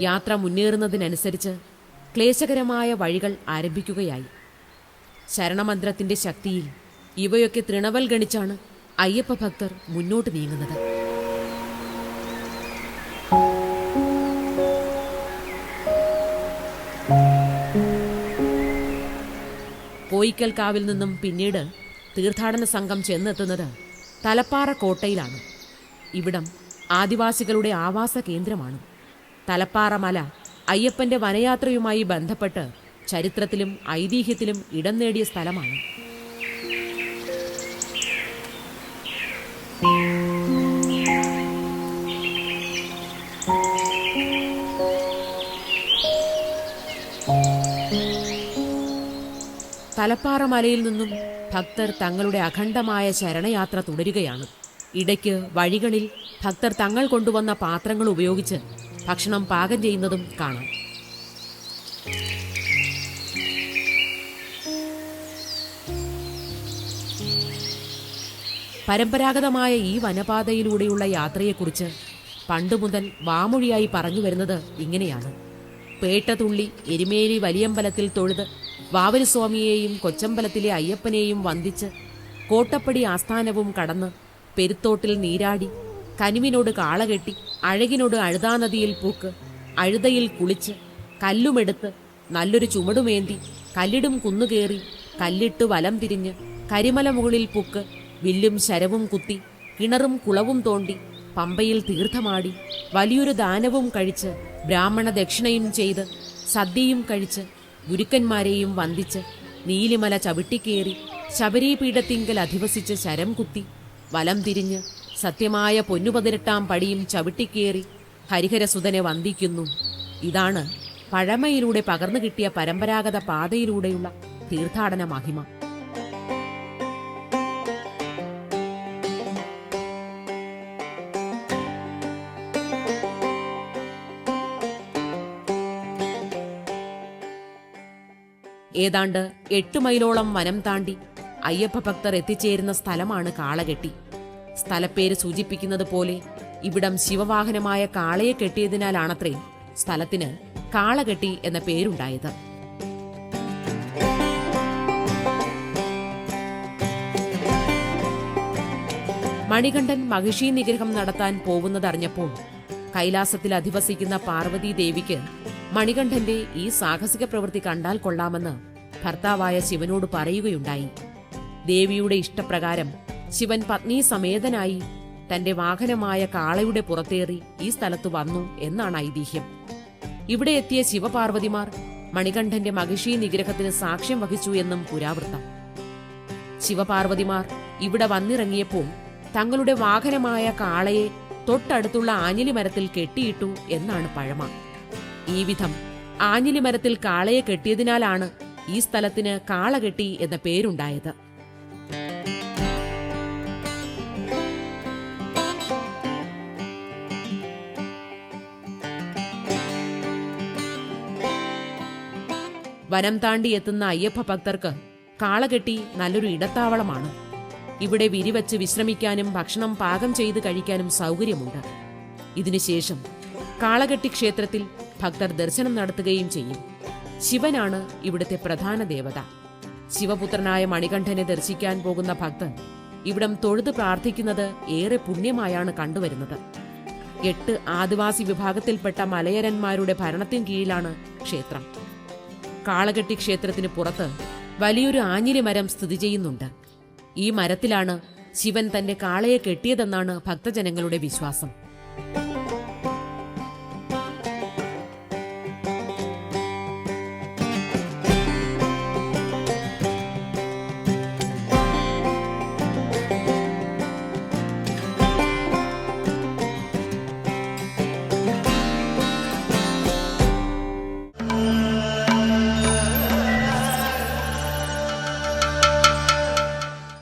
യാത്ര മുന്നേറുന്നതിനനുസരിച്ച് ക്ലേശകരമായ വഴികൾ ആരംഭിക്കുകയായി. ശരണമന്ത്രത്തിന്റെ ശക്തിയിൽ ഇവയൊക്കെ തൃണവൽ ഗണിച്ചാണ് അയ്യപ്പ ഭക്തർ മുന്നോട്ട് നീങ്ങുന്നത്. കോയിക്കൽ കാവിൽ നിന്നും പിന്നീട് തീർത്ഥാടന സംഘം ചെന്നെത്തുന്നത് തലപ്പാറ കോട്ടയിലാണ്. ഇവിടം ആദിവാസികളുടെ ആവാസ കേന്ദ്രമാണ് തലപ്പാറ മല അയ്യപ്പന്റെ വനയാത്രയുമായി ബന്ധപ്പെട്ട് ചരിത്രത്തിലും ഐതിഹ്യത്തിലും ഇടം നേടിയ സ്ഥലമാണ്. തലപ്പാറമലയിൽ നിന്നും ഭക്തർ തങ്ങളുടെ അഖണ്ഡമായ ശരണയാത്ര തുടരുകയാണ്. ഇടയ്ക്ക് വഴികളിൽ ഭക്തർ തങ്ങൾ കൊണ്ടുവന്ന പാത്രങ്ങൾ ഉപയോഗിച്ച് ഭക്ഷണം പാകം ചെയ്യുന്നതും കാണാം. പരമ്പരാഗതമായ ഈ വനപാതയിലൂടെയുള്ള യാത്രയെക്കുറിച്ച് പണ്ടുമുതൽ വാമൊഴിയായി പറഞ്ഞു വരുന്നത് ഇങ്ങനെയാണ്. പേട്ടതുള്ളി എരുമേലി വലിയമ്പലത്തിൽ തൊഴുത് വാവരുസ്വാമിയെയും കൊച്ചമ്പലത്തിലെ അയ്യപ്പനെയും വന്ദിച്ച് കോട്ടപ്പടി ആസ്ഥാനവും കടന്ന് പെരുത്തോട്ടിൽ നീരാടി കനിവിനോട് കാളകെട്ടി അഴകിനോട് അഴുതാനദിയിൽ പൂക്ക്. അഴുതയിൽ കുളിച്ച് കല്ലുമെടുത്ത് നല്ലൊരു ചുമടുമേന്തി കല്ലിടും കുന്നുകേറി കല്ലിട്ട് വലം തിരിഞ്ഞ് കരിമല മുകളിൽ പൂക്ക്. വില്ലും ശരവും കുത്തി കിണറും കുളവും തോണ്ടി പമ്പയിൽ തീർത്ഥമാടി വലിയൊരു ദാനവും കഴിച്ച് ബ്രാഹ്മണ ദക്ഷിണയും ചെയ്ത് സദ്യയും കഴിച്ച് ഗുരുക്കന്മാരെയും വന്ദിച്ച് നീലിമല ചവിട്ടിക്കേറി ശബരീപീഠത്തിങ്കൽ അധിവസിച്ച് ശരം കുത്തി വലം തിരിഞ്ഞ് സത്യമായ പൊന്നുപതിനെട്ടാം പടിയും ചവിട്ടിക്കേറി ഹരിഹരസുതനെ വന്ദിക്കുന്നു. ഇതാണ് പഴമയിലൂടെ പകർന്നു കിട്ടിയ പരമ്പരാഗത പാതയിലൂടെയുള്ള തീർത്ഥാടന മഹിമ. ഏതാണ്ട് എട്ട് മൈലോളം വനം താണ്ടി അയ്യപ്പ ഭക്തർ എത്തിച്ചേരുന്ന സ്ഥലമാണ് കാളകെട്ടി. സ്ഥലപ്പേര് സൂചിപ്പിക്കുന്നത് പോലെ ഇവിടം ശിവവാഹനമായ കാളയെ കെട്ടിയതിനാലാണത്രേ സ്ഥലത്തിന് കാളകെട്ടി എന്ന പേരുണ്ടായത്. മണികണ്ഠൻ മഹിഷി നിഗ്രഹം നടത്താൻ പോകുന്നതറിഞ്ഞപ്പോൾ കൈലാസത്തിൽ അധിവസിക്കുന്ന പാർവതി ദേവിക്ക് മണികണ്ഠന്റെ ഈ സാഹസിക പ്രവൃത്തി കണ്ടാൽ കൊള്ളാമെന്ന് ഭർത്താവായ ശിവനോട് പറയുകയുണ്ടായി. ദേവിയുടെ ഇഷ്ടപ്രകാരം ശിവൻ പത്നി സമേതനായി തന്റെ വാഹനമായ കാളയുടെ പുറത്തേറി ഈ സ്ഥലത്ത് വന്നു എന്നാണ് ഐതിഹ്യം. ഇവിടെ എത്തിയ ശിവപാർവതിമാർ മണികണ്ഠന്റെ മഹിഷി നിഗ്രഹത്തിന് സാക്ഷ്യം വഹിച്ചു എന്നും പുരാവൃത്തം. ശിവപാർവതിമാർ ഇവിടെ വന്നിറങ്ങിയപ്പോൾ തങ്ങളുടെ വാഹനമായ കാളയെ തൊട്ടടുത്തുള്ള ആഞ്ഞിലി മരത്തിൽ കെട്ടിയിട്ടു എന്നാണ് പഴമ. ഈ വിധം ആഞ്ഞിലി മരത്തിൽ കാളയെ കെട്ടിയതിനാലാണ് ഈ സ്ഥലത്തിന് കാളകെട്ടി എന്ന പേരുണ്ടായത്. വനം താണ്ടി എത്തുന്ന അയ്യപ്പ ഭക്തർക്ക് കാളകെട്ടി നല്ലൊരു ഇടത്താവളമാണ്. ഇവിടെ വിരിവച്ച് വിശ്രമിക്കാനും ഭക്ഷണം പാകം ചെയ്ത് കഴിക്കാനും സൗകര്യമുണ്ട്. ഇതിനുശേഷം കാളകെട്ടി ക്ഷേത്രത്തിൽ ഭക്തർ ദർശനം നടത്തുകയും ചെയ്യും. ശിവനാണ് ഇവിടുത്തെ പ്രധാന ദേവത. ശിവപുത്രനായ മണികണ്ഠനെ ദർശിക്കാൻ പോകുന്ന ഭക്തൻ ഇവിടം തൊഴുത് പ്രാർത്ഥിക്കുന്നത് ഏറെ പുണ്യമായാണ് കണ്ടുവരുന്നത്. എട്ട് ആദിവാസി വിഭാഗത്തിൽപ്പെട്ട മലയരന്മാരുടെ ഭരണത്തിൻ കീഴിലാണ് ക്ഷേത്രം. കാളകെട്ടി ക്ഷേത്രത്തിന് പുറത്ത് വലിയൊരു ആഞ്ഞിലി മരം സ്ഥിതി ചെയ്യുന്നുണ്ട്. ഈ മരത്തിലാണ് ശിവൻ തന്റെ കാളയെ കെട്ടിയതെന്നാണ് ഭക്തജനങ്ങളുടെ വിശ്വാസം.